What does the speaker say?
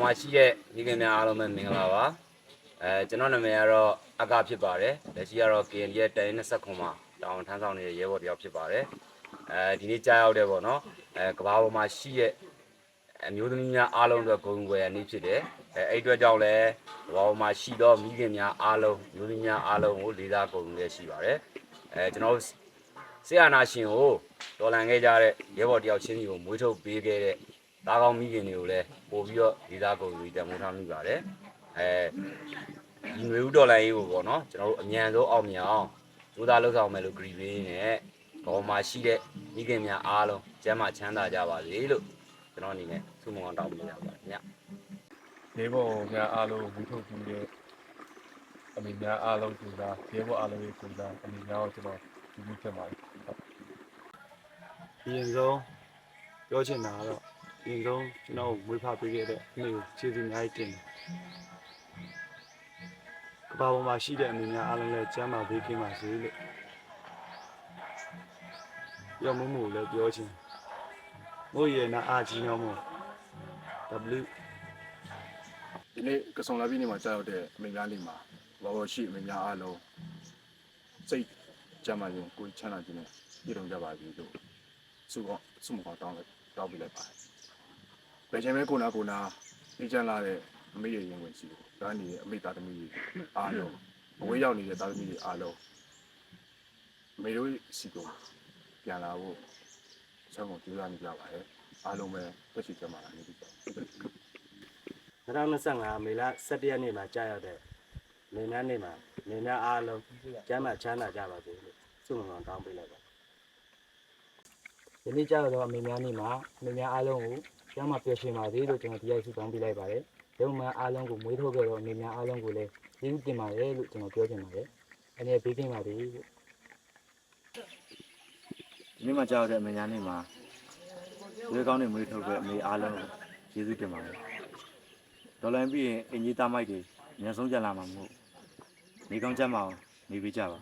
မှာရှိတဲ့ညီခင်များအားလုံးပဲမင်္ဂလာပါအဲကျွန်တော်နာမည်ကတော့အကဖြစ်ပါတယ်လက်ရှိကတော့ KN ရဲ့တိုင်29ခွန်မှာ တောင်းထမ်းဆောင်နေတဲ့ရဲဘော်တယောက်ဖြစ်ပါတယ်အဲဒီနေ့ကြားရောက်တဲ့ပေါ့နော်အဲကဘာပေါ်မှာရှိတဲ့အမျိုးသမီးများအားလုံးအတွက်ဂုဏ်ွယ်ရနေ့ဖြစ်တယ်အဲအဲ့အတွက်ကြောင့်လည်းကဘာပေါ်မှာရှိတော့မိခင်များအားလုံးမျိုးသမီးများအားလုံးကိုလေးစားဂုဏ်ရရှိပါတယ်အဲကျွန်တော်တို့ဆရာနာရှင်ကိုတော်လန်ခဲ့ကြတဲ့ရဲဘော်တယောက်ချင်းစီကိုမွေးထုတ်ပေးခဲ့တဲ့သားကောင်းမိခင်တွေကိုလည်းပို့ပြီးတော့ဒီသားကုန်ပြီးတမိုးထားမိပါတယ်အဲဒီຫນွေဦးဒေါ်လာရေးကိုပေါ့နော်ကျွန်တော်တို့အမြန်ဆုံးအောင်မြင်အောင် ကြိုးစားလှုပ်ဆောင်မယ်လို့ဂရီပေးနဲ့ဘောမှာရှိတဲ့မိခင်များအားလုံးကျမ်းမာချမ်းသာကြပါစေလို့ကျွန်တော်အနေနဲ့ဆုမွန်အောင်တောင်းပေးရပါတယ်ညရဲဘော်များအားလုံးဝီထုတ်ပြီးတဲ့အမိများအားလုံးကူစားရဲဘော်အားလုံးရဲ့ကူစားအမိများကိုကျွန်တော်ဒီလိုဖြစ်ပါတယ်ဟုတ်အရင်ဆုံးပြောချင်တာကတော့အရင်ဆုံးကျွန်တော်ကိုမွေးဖပေးခဲ့တဲ့အမေကိုကျေးဇူးအများကြီးတင်တယ် ကမ္ဘာပေါ်မှာရှိတဲ့အမေများအားလုံးလည်းကျမ်းမာပေးကင်းပါစေလို့ရောမမှုကိုလည်းပြောချင်မို့ရနာအာကြီးနော်မို့ W ဒီနေ့ကစုံလာပြီးနေမှာကြောက်တဲ့အမိများလေးမှာဘောဘောရှိအမိများအားလုံးစိတ်ကြမ်းမှရင်ကိုယ်ချမ်းသာခြင်းနဲ့ပြည်တော်ကြပါပြီလို့ဆုကောဆုမကောတောင်းလိုက်တောင်းပေးလိုက်ပါတယ်။ဘယ်ချိန်မဲကိုနာကိုနာနေချမ်းလာတဲ့ အမိရဲ့ရင်ဝင်စီကိုဒါနေတဲ့အမိသားသမီးတွေအားလုံးအဝေးရောက်နေတဲ့သားသမီးတွေအားလုံးအမေတို့စီကိုပြန်လာဖို့ဆောင်းကိုကြိုးစားနေကြပါတယ်။အားလုံးပဲသက်ရှိကြမှာလာနေပြီပေါ့။2025မေလ17ရက်နေ့မှာကြာရောက်တဲ့နေများနေ့မှာနေများအားလုံးကျမ်းမာချမ်းသာကြပါစေလို့ဆုမွန်တောင်းပေးလိုက်ပါဒီနေ့ကြာတော့အမေများနေ့မှာအမေများအားလုံးကိုကျမ်းမာပျော်ရွှင်ပါစေလို့ကျွန်တော်ဒီရိုက်ဆုတောင်းပေးလိုက်ပါတယ် ရုံမှန်အားလုံးကိုမွေးထုတ်ခဲ့တော့အမေများအားလုံးကိုလည်းကျေးဇူးတင်ပါတယ်လို့ကျွန်တော်ပြောချင်ပါတယ်အနေပေးကင်းပါစေလို့ဒီနေ့မှကြောက်တဲ့အမေညာနေ့မှာဝေးကောင်းနေမွေးထုတ်တဲ့အမေအားလုံးကိုကျေးဇူးတင်ပါတယ်ဒေါ်လာပြီးရင်အင်ကြီးသားမိုက်တွေညဆုံးကြလာမှာမဟုတ်နေကောင်းကြမအောင်နေပေးကြပါ